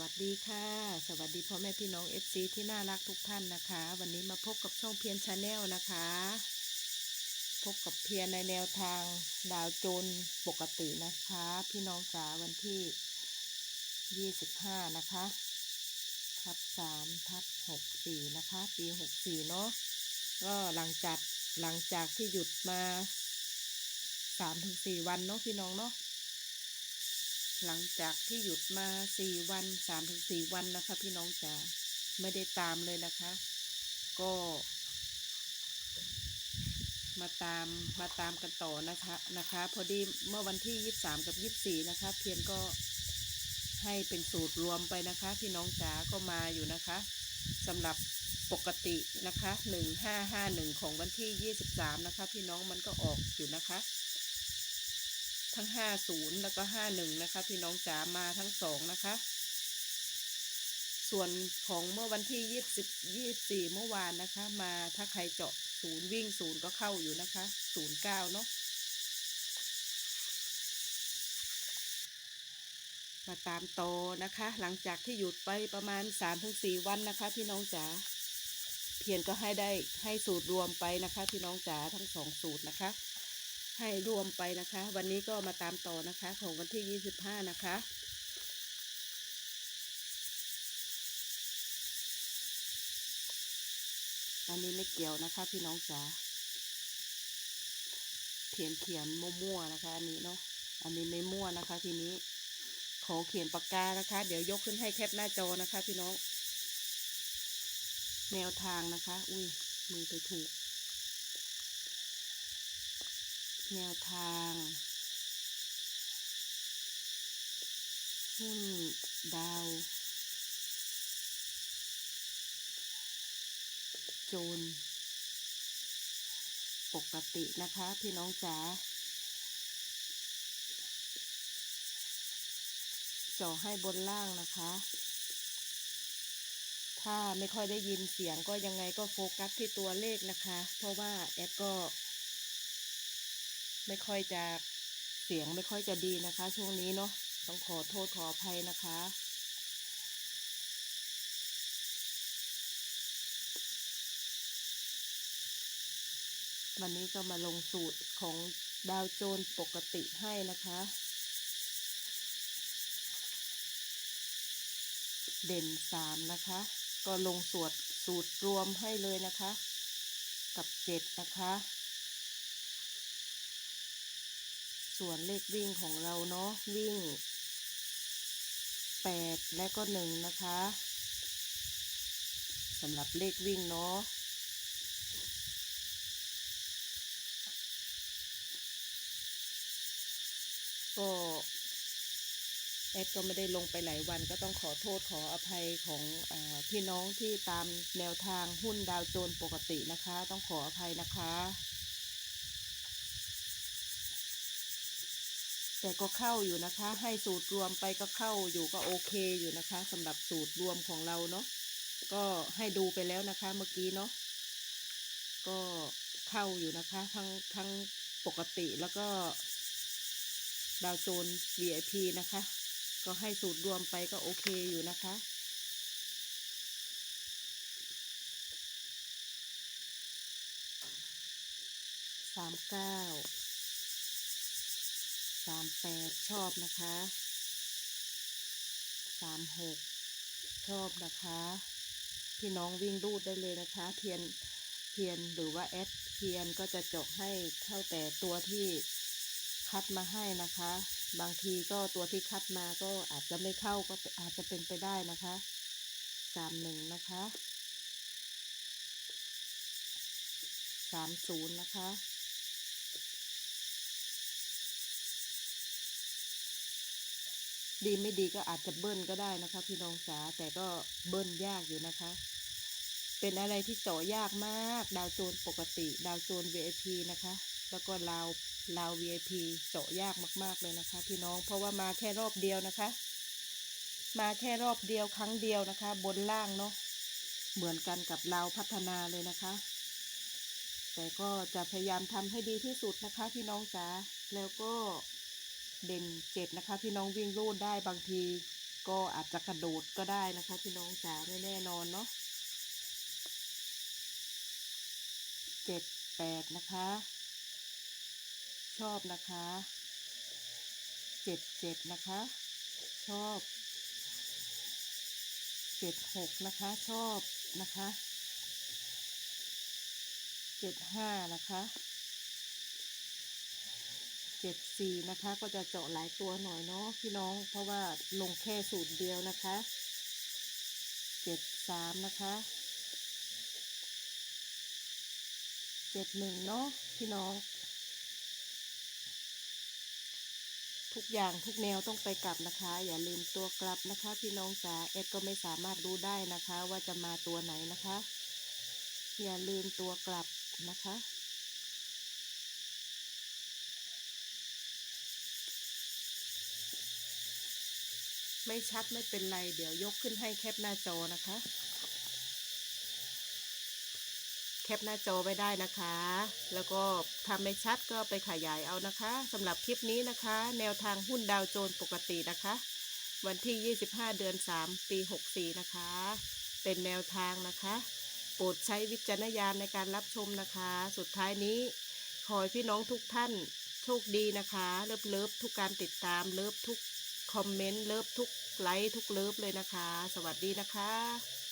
วัสดีค่ะ สวัสดีพ่อแม่พี่น้อง FC ที่น่ารักทุกท่านนะคะ วันนี้มาพบกับช่องเพียนชาแนลนะคะ พบกับเพียรในแนวทางดาวโจนปกตินะคะ พี่น้องจ๋าวันที่ 25 นะคะ ทับ 3 ทับ 64 นะคะ ปี 64 เนาะก็หลังจากหลังจากที่หยุดมา 3-4 วันเนาะพี่น้องเนาะ หลังจากที่หยุดมาสี่วันสามถึงสี่วันนะคะ พี่น้องจ๋าไม่ได้ตามเลยนะคะ ก็ มาตามมาตามกันต่อนะคะนะคะ พอดีเมื่อวันที่ยี่สามกับยี่สี่นะคะ เพียนก็ให้เป็นสูตรรวมไปนะคะ พี่น้องจ๋าก็มาอยู่นะคะสำหรับปกตินะคะหนึ่งห้าห้าหนึ่งของวันที่ยี่สิบสามนะคะ พี่น้องมันก็ออกอยู่นะคะ ทั้งห้าศูนย์แล้วก็ห้าหนึ่งนะคะ พี่น้องจ๋ามาทั้งสองนะคะ ส่วนของเมื่อวันที่ยี่สิบยี่สี่เมื่อวานนะคะ มาถ้าใครเจาะศูนย์วิ่งศูนย์ก็เข้าอยู่นะคะศูนย์เก้าเนาะมาตามโตนะคะ หลังจากที่หยุดไปประมาณสามถึงสี่วันนะคะ พี่น้องจ๋าเพียรก็ให้ได้ให้สูตรรวมไปนะคะ พี่น้องจ๋าทั้งสองสูตรนะคะ ให้รวมไปนะคะ วันนี้ก็มาตามต่อนะคะ ของวันที่ 25 นะคะอันนี้ไม่เกี่ยวนะคะพี่น้องจ๋าเขียนเขียนมั่วๆนะคะ อันนี้เนาะอันนี้ไม่มั่วนะคะ ทีนี้ขอเขียนปากกานะคะ เดี๋ยวยกขึ้นให้แคปหน้าจอนะคะ พี่น้อง แนวทางนะคะ อุ้ยมือไปถูก แนวทาง หุ้นดาว โจร ปกตินะคะพี่น้องจ๋าจาะให้บนล่างนะคะ ถ้าไม่ค่อยได้ยินเสียงก็ยังไงก็โฟกัสที่ตัวเลขนะคะ เพราะว่าแอดก็ ไม่ค่อยจะเสียงไม่ค่อยจะดีนะคะ ช่วงนี้เนาะต้องขอโทษขออภัยนะคะวันนี้ก็มาลงสูตรของดาวโจนปกติให้นะคะ เด่นสามนะคะ ก็ลงสวดสูตรรวมให้เลยนะคะ กับเจ็ดนะคะ ส่วนเลขวิ่งของเราเนาะวิ่งแปดและก็หนึ่งนะคะสำหรับเลขวิ่งเนาะก็แอดก็ไม่ได้ลงไปหลายวันก็ต้องขอโทษขออภัยของอพี่น้องที่ตามแนวทางหุ้นดาวโจนปกตินะคะ ต้องขออภัยนะคะ แต่ก็เข้าอยู่นะคะ ให้สูตรรวมไปก็เข้าอยู่ก็โอเคอยู่นะคะสำหรับสูตรรวมของเราเนาะก็ให้ดูไปแล้วนะคะเมื่อกี้เนาะก็เข้าอยู่นะคะ ทั้งทั้งปกติแล้วก็ ดาวโจน VIP นะคะ ก็ให้สูตรรวมไปก็โอเคอยู่นะคะสามเก้า สามแปดชอบนะคะสามหกชอบนะคะ พี่น้องวิ่งรูดได้เลยนะคะ เทียนเทียนหรือว่าแอดเทียนก็จะจาะให้เข้าแต่ตัวที่คัดมาให้นะคะ บางทีก็ตัวที่คัดมาก็อาจจะไม่เข้าก็อาจจะเป็นไปได้นะคะสามหนึ่งนะคะสามศูนย์นะคะ ดีไม่ดีก็อาจจะเบิ้ลก็ได้นะคะ พี่น้องจ๋าแต่ก็เบิ้ลยากอยู่นะคะ เป็นอะไรที่เจาะยากมาก ดาวโจนปกติ ดาวโจน VIP นะคะ แล้วก็ลาวลาว VIP เจาะยากมาก ๆเลยนะคะ พี่น้องเพราะว่ามาแค่รอบเดียวนะคะ มาแค่รอบเดียวครั้งเดียวนะคะ บนล่างเนาะเหมือนกันกับลาวพัฒนาเลยนะคะ แต่ก็จะพยายามทำให้ดีที่สุดนะคะ พี่น้องจ๋าแล้วก็ เด่นเจ็ดนะคะ พี่น้องวิ่งรูดได้บางที ก็อาจจะกระโดดก็ได้นะคะ พี่น้องจ๋าไม่แน่นอนเนาะเจ็ดแปดนะคะ ชอบนะคะเจ็ดเจ็ดนะคะ ชอบเจ็ดหกนะคะ ชอบนะคะเจ็ดห้านะคะ เจ็ดสี่นะคะ ก็จะเจาะหลายตัวหน่อยเนาะพี่น้องเพราะว่าลงแค่สูตรเดียวนะคะเจ็ดสามนะคะเจ็ดหนึ่งเนาะพี่น้อง ทุกอย่างทุกแนวต้องไปกลับนะคะ อย่าลืมตัวกลับนะคะ พี่น้องจ๋าเอ็ดก็ไม่สามารถรู้ได้นะคะ ว่าจะมาตัวไหนนะคะ อย่าลืมตัวกลับนะคะ ไม่ชัดไม่เป็นไร เดี๋ยวยกขึ้นให้แคปหน้าจอนะคะ แคปหน้าจอไว้ได้นะคะ แล้วก็ถ้าไม่ชัดก็ไปขยายเอานะคะสำหรับคลิปนี้นะคะ แนวทางหุ้นดาวโจนส์ปกตินะคะ วันที่ 25 เดือน 3 ปี 64 นะคะ เป็นแนวทางนะคะ โปรดใช้วิจารณญาณในการรับชมนะคะ สุดท้ายนี้ขอให้พี่น้องทุกท่านโชคดีนะคะ เลิฟเลิฟทุกการติดตามเลิฟทุก คอมเมนต์เลิฟทุกไลค์ทุกเลิฟเลยนะคะ สวัสดีนะคะ